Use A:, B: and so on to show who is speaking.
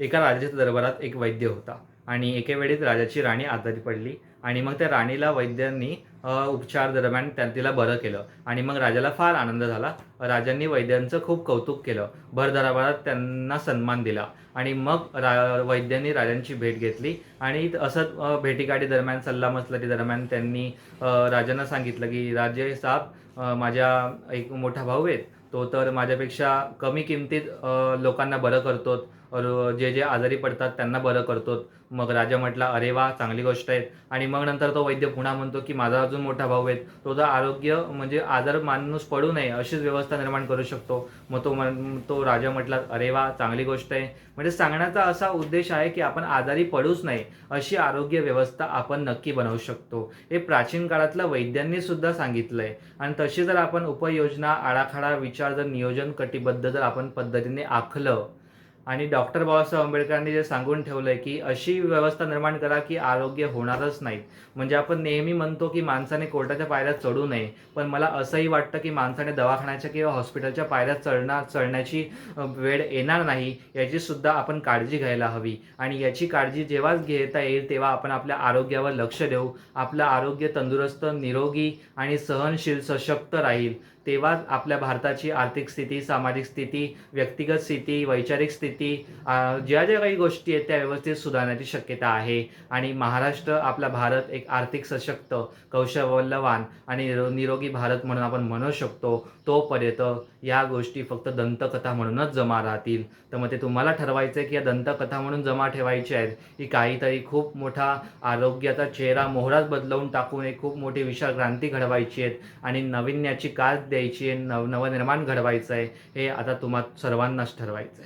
A: एका राजाच्या दरबारात एक वैद्य होता. आणि एके वेळेस राजाची राणी आजारी पडली. आणि मग त्या राणीला वैद्यांनी उपचार दरम्यान त्या तिला बरं केलं. आणि मग राजाला फार आनंद झाला. राजांनी वैद्यांचं खूप कौतुक केलं. भर दरबारात त्यांना सन्मान दिला. आणि मग रा वैद्यांनी राजांची भेट घेतली. आणि असं भेटीगाडी दरम्यान सल्लामसलती दरम्यान त्यांनी राजांना सांगितलं की राजे साहेब माझ्या एक मोठा भाऊ आहेत. तो तर माझ्यापेक्षा कमी किमतीत लोकांना बरं करतो जे जे आजारी पडतात त्यांना बरं करतो मग राजा म्हटला अरे वा चांगली गोष्ट आहे. आणि मग नंतर तो वैद्य पुन्हा म्हणतो की माझा अजून मोठा भाऊ आहे. तो जर आरोग्य म्हणजे आजार माणूस पडू नये अशीच व्यवस्था निर्माण करू शकतो. मग तो म्हण तो राजा म्हटला अरे वा चांगली गोष्ट आहे. म्हणजे सांगण्याचा असा उद्देश आहे की आपण आजारी पडूच नाही अशी आरोग्य व्यवस्था आपण नक्की बनवू शकतो. हे प्राचीन काळातल्या वैद्यांनी सुद्धा आहे आणि तशी जर आपण उपाययोजना आराखडा विचार जर नियोजन कटिबद्ध जर आपण पद्धतीने आखलं आणि डॉक्टर बाबासाहेब आंबेडकरांनी जे सांगून ठेवलंय की अशी व्यवस्था निर्माण करा की आरोग्य होणारच नाहीत म्हणजे आपण नेहमी म्हणतो की माणसाने कोर्टाच्या पायऱ्या चढू नये पण मला असंही वाटतं की माणसाने दवाखान्याच्या किंवा हॉस्पिटलच्या पायऱ्या चढणार चढण्याची वेळ येणार नाही याची सुद्धा आपण काळजी घ्यायला हवी. आणि याची काळजी जेव्हाच घेता येईल तेव्हा आपण आपल्या आरोग्यावर लक्ष देऊ. आपलं आरोग्य तंदुरुस्त निरोगी आणि सहनशील सशक्त राहील. तेव्हाच आपल्या भारताची आर्थिक स्थिती सामाजिक स्थिती व्यक्तिगत स्थिती वैचारिक स्थिती अ, ज्या ज्या काही गोष्टी आहेत त्या व्यवस्थित सुधारण्याची शक्यता आहे. आणि महाराष्ट्र आपला भारत एक आर्थिक सशक्त कौशल्यवान आणि निरोगी भारत म्हणून आपण म्हणू शकतो तोपर्यंत या गोष्टी फक्त दंतकथा म्हणूनच जमा राहतील. तर मग ते तुम्हाला ठरवायचं आहे की या दंतकथा म्हणून जमा ठेवायच्या आहेत की काहीतरी खूप मोठा आरोग्याचा चेहरा मोहराच बदलवून टाकून एक खूप मोठी विशाल क्रांती घडवायची आहेत आणि नवीन्याची कास द्यायची आहे नव नवनिर्माण घडवायचं आहे हे आता तुम्हा सर्वांनाच ठरवायचं आहे.